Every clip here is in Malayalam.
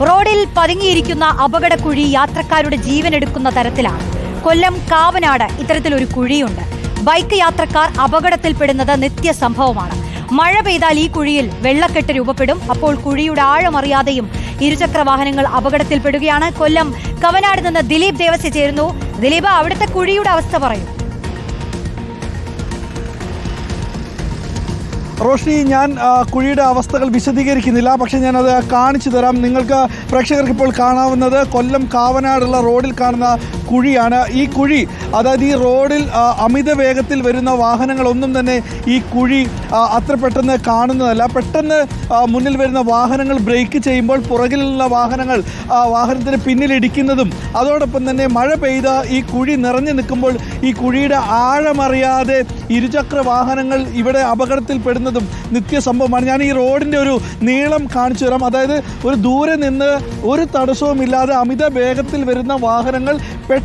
റോഡിൽ പതുങ്ങിയിരിക്കുന്ന അപകടക്കുഴി യാത്രക്കാരുടെ ജീവൻ എടുക്കുന്ന തരത്തിലാണ്. കൊല്ലം കാവനാട് ഇത്തരത്തിലൊരു കുഴിയുണ്ട്. ബൈക്ക് യാത്രക്കാർ അപകടത്തിൽപ്പെടുന്നത് നിത്യസംഭവമാണ്. മഴ പെയ്താൽ ഈ കുഴിയിൽ വെള്ളക്കെട്ട് രൂപപ്പെടും. അപ്പോൾ കുഴിയുടെ ആഴമറിയാതെയും ഇരുചക്ര വാഹനങ്ങൾ അപകടത്തിൽപ്പെടുകയാണ്. കൊല്ലം കവനാട് നിന്ന് ദിലീപ് ദേവസ്യ ചേരുന്നു. ദിലീപ് അവിടുത്തെ കുഴിയുടെ അവസ്ഥ പറയൂ. റോഷ്നി ഞാൻ കുഴിയുടെ അവസ്ഥകൾ വിശദീകരിക്കുന്നില്ല. പക്ഷേ ഞാനത് കാണിച്ചു തരാം. നിങ്ങൾക്ക് പ്രേക്ഷകർക്ക് ഇപ്പോൾ കാണാവുന്നത് കൊല്ലം കാവനാടുള്ള റോഡിൽ കാണുന്ന കുഴിയാണ്. ഈ കുഴി അതായത് ഈ റോഡിൽ അമിത വേഗത്തിൽ വരുന്ന വാഹനങ്ങളൊന്നും തന്നെ ഈ കുഴി അത്ര പെട്ടെന്ന് കാണുന്നതല്ല. പെട്ടെന്ന് മുന്നിൽ വരുന്ന വാഹനങ്ങൾ ബ്രേക്ക് ചെയ്യുമ്പോൾ പുറകിലുള്ള വാഹനങ്ങൾ വാഹനത്തിന് പിന്നിലിടിക്കുന്നതും അതോടൊപ്പം തന്നെ മഴ പെയ്ത ഈ കുഴി നിറഞ്ഞു നിൽക്കുമ്പോൾ ഈ കുഴിയുടെ ആഴമറിയാതെ ഇരുചക്ര വാഹനങ്ങൾ ഇവിടെ അപകടത്തിൽപ്പെടുന്നതും നിത്യസംഭവമാണ് ഞാൻ ഈ റോഡിന്റെ ഒരു നീളം കാണിച്ചു തരാം. അതായത് ഒരു ദൂരെ നിന്ന് ഒരു തടസ്സവുമില്ലാതെ അമിത വേഗത്തിൽ വരുന്ന വാഹനങ്ങൾ പെട്ടെന്ന്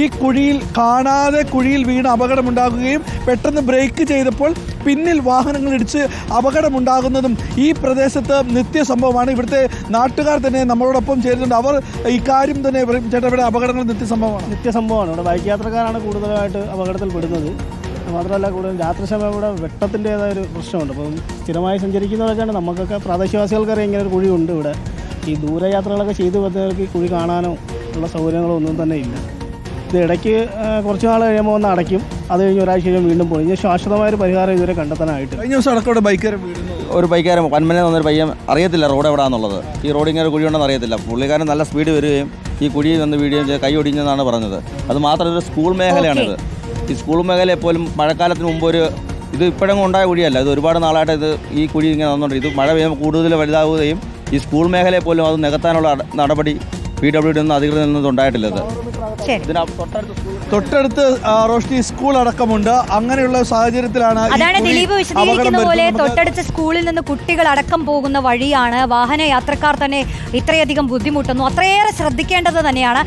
ഈ കുഴിയിൽ കാണാതെ കുഴിയിൽ വീണ് അപകടമുണ്ടാകുകയും പെട്ടെന്ന് ബ്രേക്ക് ചെയ്തപ്പോൾ പിന്നിൽ വാഹനങ്ങൾ ഇടിച്ച് അപകടമുണ്ടാകുന്നതും ഈ പ്രദേശത്ത് നിത്യസംഭവമാണ്. ഇവിടുത്തെ നാട്ടുകാർ തന്നെ നമ്മളോടൊപ്പം ചേരുന്നുണ്ട്. അവർ ഇക്കാര്യം തന്നെ ചേട്ടാ ഇവിടെ അപകടങ്ങൾ നിത്യസംഭവമാണ്. നിത്യസംഭവമാണ്. ഇവിടെ ബൈക്ക് യാത്രക്കാരാണ് കൂടുതലായിട്ട് അപകടത്തിൽപ്പെടുന്നത് മാത്രമല്ല കൂടുതൽ രാത്രിസമയം ഇവിടെ വെട്ടത്തിന്റെതായ ഒരു പ്രശ്നമുണ്ട്. അപ്പം സ്ഥിരമായി സഞ്ചരിക്കുന്നവരൊക്കെയാണ് നമുക്കൊക്കെ പ്രാദേശികവാസികൾക്കറിയാം ഇങ്ങനെ ഒരു കുഴിയുണ്ട് ഇവിടെ. ഈ ദൂരയാത്രകളൊക്കെ ചെയ്തു വരുന്നവർക്ക് ഈ കുഴി കാണാനോ ഉള്ള സൗകര്യങ്ങളൊന്നും തന്നെ ഇല്ല. ഇത് ഇടയ്ക്ക് കുറച്ച് നാൾ കഴിയുമ്പോൾ ഒന്ന് അടയ്ക്കും. അത് കഴിഞ്ഞ് ഒരാഴ്ച കഴിയുമ്പോൾ വീണ്ടും പോയി. ഇനി ശാശ്വതമായ ഒരു പരിഹാരം ഇതുവരെ കണ്ടെത്താനായിട്ട് കഴിഞ്ഞ ദിവസം അടക്കം ബൈക്കാരൻ ഒരു ബൈക്കാരൻ വന്മനെ വന്നൊരു പയ്യൻ അറിയത്തില്ല റോഡ് എവിടെയാണെന്നുള്ളത് ഈ റോഡ് ഇങ്ങനെ കുഴിയുണ്ടെന്ന് അറിയത്തില്ല. പുള്ളിക്കാരൻ നല്ല സ്പീഡ് വരികയും ഈ കുഴിയിൽ നിന്ന് വീഴുകയും ചെയ്ത് കൈ ഒടിഞ്ഞെന്നാണ് പറഞ്ഞത്. അത് മാത്രമല്ല ഒരു സ്കൂൾ മേഖലയാണിത്. ഈ സ്കൂൾ മേഖല എപ്പോഴും മഴക്കാലത്തിന് മുമ്പ് ഒരു ഇത് ഇപ്പോഴെങ്ങും ഉണ്ടായ കുഴിയല്ല. ഇത് ഒരുപാട് നാളായിട്ട് ഇത് ഈ കുഴി ഇങ്ങനെ വന്നുകൊണ്ട് ഇത് മഴ പെയ്യുമ്പോൾ കൂടുതൽ വലുതാവുകയും ഈ സ്കൂൾ മേഖലയെ പോലും അത് നികത്താനുള്ള നടപടി പി ഡബ്ല്യു ഡി ഒന്നും അധികൃതർ നിന്നും ഉണ്ടായിട്ടില്ല ഇത്. തൊട്ടടുത്ത് റോഷ്നി സ്കൂൾ അടക്കമുണ്ട്. അങ്ങനെയുള്ള സാഹചര്യത്തിലാണ് അതാണ് ദിലീപ് വിശദീകരിക്കുന്ന പോലെ. തൊട്ടടുത്ത സ്കൂളിൽ നിന്ന് കുട്ടികൾ അടക്കം പോകുന്ന വഴിയാണ്. വാഹന യാത്രക്കാർ തന്നെ ഇത്രയധികം ബുദ്ധിമുട്ടുന്നു. അത്രയേറെ ശ്രദ്ധിക്കേണ്ടത് തന്നെയാണ്.